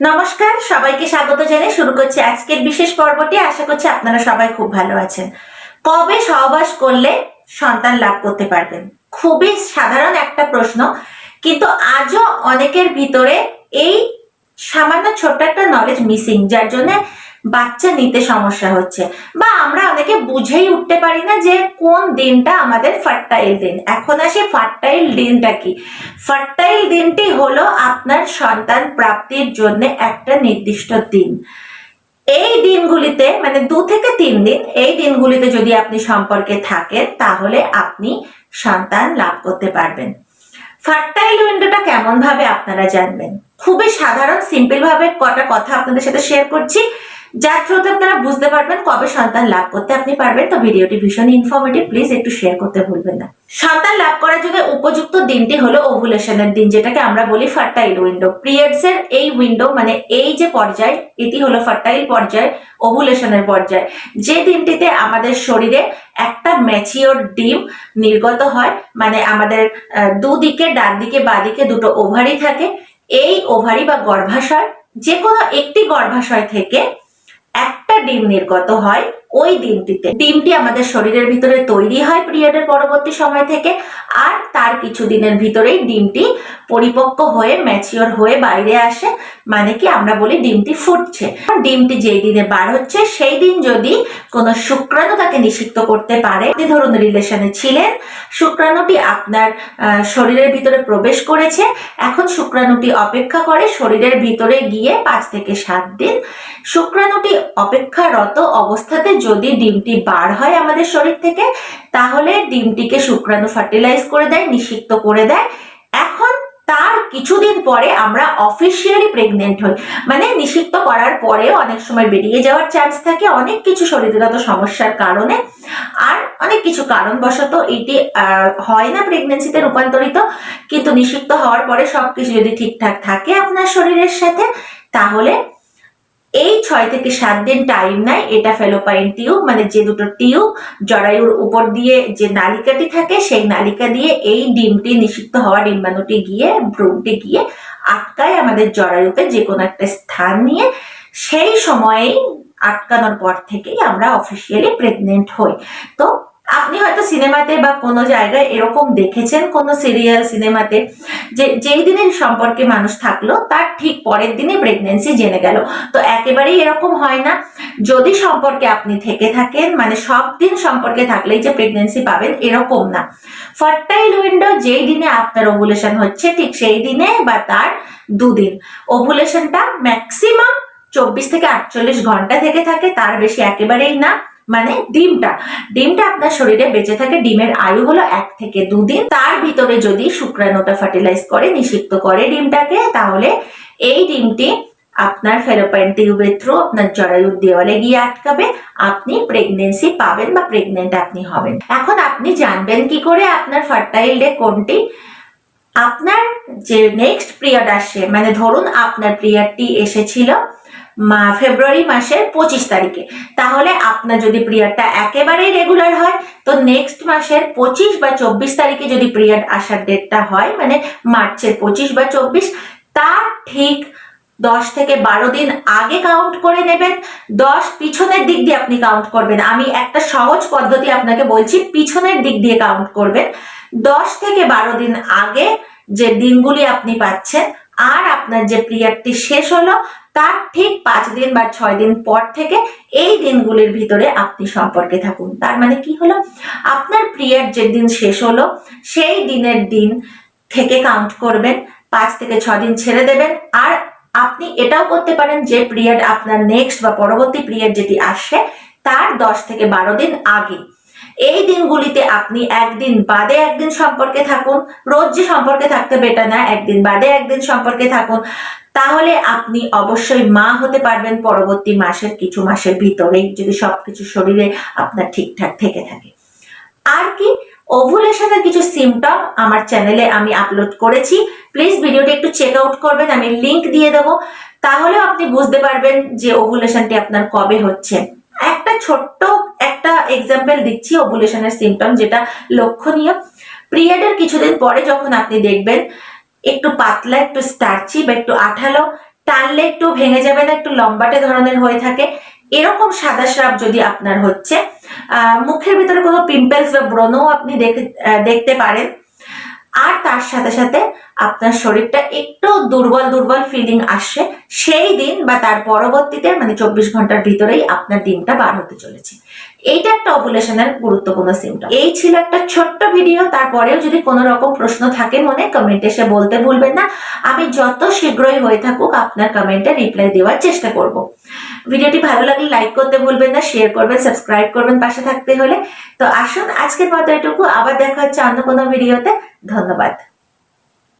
নমস্কার, সবাইকে স্বাগত জানিয়ে শুরু করছি আজকের বিশেষ পর্বটি। আশা করছি আপনারা সবাই খুব ভালো আছেন। কবে সহবাস করলে সন্তান লাভ করতে পারবেন? খুবই সাধারণ একটা প্রশ্ন, কিন্তু আজও অনেকের ভিতরে এই সামান্য ছোট্ট একটা নলেজ মিসিং যার জন্য বাচ্চা নিতে সমস্যা হচ্ছে। বা আমরা অনেকে বুঝেই উঠতে পারি না যে কোন দিনটা আমাদের ফার্টাইল দিন। এখন আসে ফার্টাইল দিনটা কি? ফার্টাইল দিনটি হলো আপনার সন্তান প্রাপ্তির জন্য একটা নির্দিষ্ট দিন। এই দিনগুলিতে মানে দু থেকে তিন দিন এই দিনগুলিতে যদি আপনি সম্পর্কে থাকেন, তাহলে আপনি সন্তান লাভ করতে পারবেন। ফার্টাইল উইন্ডোটা কেমন ভাবে আপনারা জানবেন? খুবই সাধারণ সিম্পল ভাবে কটা কথা আপনাদের সাথে শেয়ার করছি। যার থ্রুতে আপনারা বুঝতে পারবেন কবে সন্তান লাভ করতে আপনি পারবেন, তো ভিডিওটি ভীষণ ইনফরমেটিভ প্লিজ একটু শেয়ার করতে ভুলবেন না। সন্তান লাভ করার জন্য উপযুক্ত দিনটি হলো ওভুলেশনের দিন, যেটাকে আমরা বলি ফার্টাইল উইন্ডো পিরিয়ডস এর এই উইন্ডো মানে এই যে পর্যায়, এটি হলো ফার্টাইল পর্যায় ওভুলেশনের পর্যায়। যে দিনটিতে আমাদের শরীরে একটা ম্যাচিওর ডিম নির্গত হয় মানে আমাদের দুদিকে ডান দিকে বাদিকে দুটো ওভারি থাকে, এই ওভারি বা গর্ভাশয় যে কোনো একটি গর্ভাশয় থেকে একটা ডিম নির্গত হয় ওই দিনটিতে ডিমটি আমাদের শরীরের ভিতরে তৈরি হয় পিরিয়ডের পরবর্তী সময় থেকে, আর তার কিছুদিনের ভিতরেই ডিমটি পরিপক্ক হয়ে ম্যাচিওর হয়ে বাইরে আসে। মানে কি আমরা বলি ডিমটি ফুটছে। ডিমটি যেই দিনে বার হচ্ছে, সেই দিন যদি কোনো শুক্রাণু তাকে নিষিক্ত করতে পারে ধরুন রিলেশনে ছিলেন, শুক্রাণুটি আপনার শরীরের ভিতরে প্রবেশ করেছে, এখন শুক্রাণুটি অপেক্ষা করে শরীরের ভিতরে গিয়ে পাঁচ থেকে সাত দিন। শুক্রাণুটি অপেক্ষারত অবস্থাতে যদি ডিমটি বার হয় আমাদের শরীর থেকে, তাহলে ডিমটিকে শুক্রাণু ফার্টিলাইজ করে দেয় নিষিক্ত করে দেয়। কিছুদিন পরে আমরা অফিসিয়ালি প্রেগনেন্ট হই। মানে নিষিদ্ধ করার পরেও অনেক সময় বেরিয়ে যাওয়ার চান্স থাকে, অনেক কিছু শরীরগত সমস্যার কারণে। আর অনেক কিছু কারণবশত এটি হয় না প্রেগনেন্সিতে রূপান্তরিত, কিন্তু নিষিদ্ধ হওয়ার পরে সব কিছু যদি ঠিকঠাক থাকে আপনার শরীরের সাথে, তাহলে এই ছয় থেকে সাত দিন টাইম নেয় এটা ফেলোপাইন টিউব মানে যে দুটো টিউব জরায়ুর উপর দিয়ে যে নালিকাটি থাকে, সেই নালিকা দিয়ে এই ডিমটি, নিষিক্ত হওয়া ডিম্বাণুটি গিয়ে ভ্রূণটি গিয়ে আটকায় আমাদের জরায়ুতে যে কোনো একটা স্থান নিয়ে। সেই সময়েই আটকানোর পর থেকেই আমরা অফিসিয়ালি প্রেগনেন্ট হই। তো আপনি হয়তো সিনেমাতে বা কোনো জায়গায় এরকম দেখেছেন কোনো সিরিয়াল সিনেমাতে যে যেই দিনের সম্পর্কে মানুষ থাকল, তার ঠিক পরের দিনে প্রেগনেন্সি জেনে গেল। তো একেবারেই এরকম হয় না। যদি সম্পর্কে আপনি থেকে থাকেন মানে সব দিন সম্পর্কে থাকলেই যে প্রেগনেন্সি পাবেন, এরকম না। ফার্টাইল উইন্ডো যেই দিনে আপনার ওভুলেশন হচ্ছে, ঠিক সেই দিনে বা তার দুদিন। ওভুলেশনটা ম্যাক্সিমাম চব্বিশ থেকে আটচল্লিশ ঘণ্টা থেকে থাকে, তার বেশি একেবারেই না। মানে ডিমটা। ডিমটা আপনার শরীরে বেঁচে থাকে, ডিমের আয়ু হলো এক থেকে দুদিন তার ভিতরে যদি শুক্রাণুটা ফার্টিলাইজ করে, নিষিক্ত করে ডিমটাকে, তাহলে এই ডিমটি আপনার ফেরোপাইন টিউবের থ্রু আপনার জরায়ুর দেওয়ালে গিয়ে আটকাবে। আপনি প্রেগনেন্সি পাবেন বা প্রেগনেন্ট আপনি হবেন। এখন আপনি জানবেন কি করে আপনার ফার্টাইল ডে কোনটি? আপনার যে নেক্সট পিরিয়ড আসে মানে ধরুন আপনার পিরিয়ডটি এসেছিল মা ফেব্রুয়ারি মাসের পঁচিশ তারিখে। তাহলে আপনার যদি পিরিয়ডটা একেবারেই রেগুলার হয়, তো নেক্সট মাসের পঁচিশ বা চব্বিশ তারিখে যদি পিরিয়ড আসার ডেটটা হয় মানে মার্চের পঁচিশ বা চব্বিশ, তার ঠিক দশ থেকে বারো দিন আগে কাউন্ট করে নেবেন। দশ পিছনের দিক দিয়ে আপনি কাউন্ট করবেন। আমি একটা সহজ পদ্ধতি আপনাকে বলছি, পিছনের দিক দিয়ে কাউন্ট করবেন। দশ থেকে বারো দিন আগে যে দিনগুলি আপনি পাচ্ছেন, আর আপনার যে পিরিয়ডটি শেষ হলো, তার ঠিক পাঁচ দিন বা ছয় দিন পর থেকে এই দিনগুলির ভিতরে আপনি সম্পর্কে থাকুন। তার মানে কি হলো? আপনার পিরিয়ড যে দিন শেষ হলো, সেই দিনের দিন থেকে কাউন্ট করবেন, পাঁচ থেকে ছ দিন ছেড়ে দেবেন, আর আপনি এটাও করতে পারেন যে পিরিয়ড আপনার নেক্সট বা পরবর্তী পিরিয়ড যেটি আসছে, তার দশ থেকে বারো দিন আগে। এই দিনগুলিতে আপনি একদিন বাদে একদিন সম্পর্কে থাকুন, রোজ যে সম্পর্কে থাকতে বেটার না, একদিন বাদে একদিন সম্পর্কে থাকুন, তাহলে আপনি অবশ্যই মা হতে পারবেন পরবর্তী মাসের কিছু মাসের ভিতরেই যদি সবকিছু শরীরে আপনার ঠিকঠাক থেকে থাকে। আর কি ওভুলেশনের কিছু সিমটম আমার চ্যানেলে আমি আপলোড করেছি। প্লিজ ভিডিওটি একটু চেক আউট করবেন, আমি লিংক দিয়ে দেবো। তাহলেও আপনি বুঝতে পারবেন যে ওভুলেশনটি আপনার কবে হচ্ছে। একটা ছোট্ট একটা এক্সাম্পল দিচ্ছি ওভুলেশনের সিমটম যেটা লক্ষণীয়। পিরিয়ডের কিছুদিন পরে যখন আপনি দেখবেন, একটু পাতলা, একটু স্টার্চি বা একটু আঠালো, টানলে একটু ভেঙে যাবে না, একটু লম্বাটে ধরনের হয়ে থাকে। এরকম সাদা স্রাব যদি আপনার হচ্ছে মুখের ভিতরে কোনো পিম্পলস বা ব্রণও আপনি দেখতে পারেন। আর তার সাথে সাথে আপনার শরীরটা একটু দুর্বল দুর্বল ফিলিং আসছে সেই দিন বা তার পরবর্তীতে মানে চব্বিশ ঘণ্টার ভিতরেই আপনার দিনটা বার হতে চলেছে। এইটা একটা ওভুলেশনের গুরুত্বপূর্ণ সিমটম এই ছিল একটা ছোট্ট ভিডিও তারপরেও যদি কোনো রকম প্রশ্ন থাকে মনে কমেন্টে এসে বলতে ভুলবেন না। আমি যত শীঘ্রই হয়ে থাকুক, আপনার কমেন্টে রিপ্লাই দেওয়ার চেষ্টা করব। ভিডিওটি ভালো লাগলে লাইক করতে ভুলবেন না শেয়ার করবেন সাবস্ক্রাইব করবেন পাশে থাকতে হলে। তো আসুন, আজকের মতো এটুকু। আবার দেখা হচ্ছে অন্য কোনো ভিডিওতে ধন্যবাদ।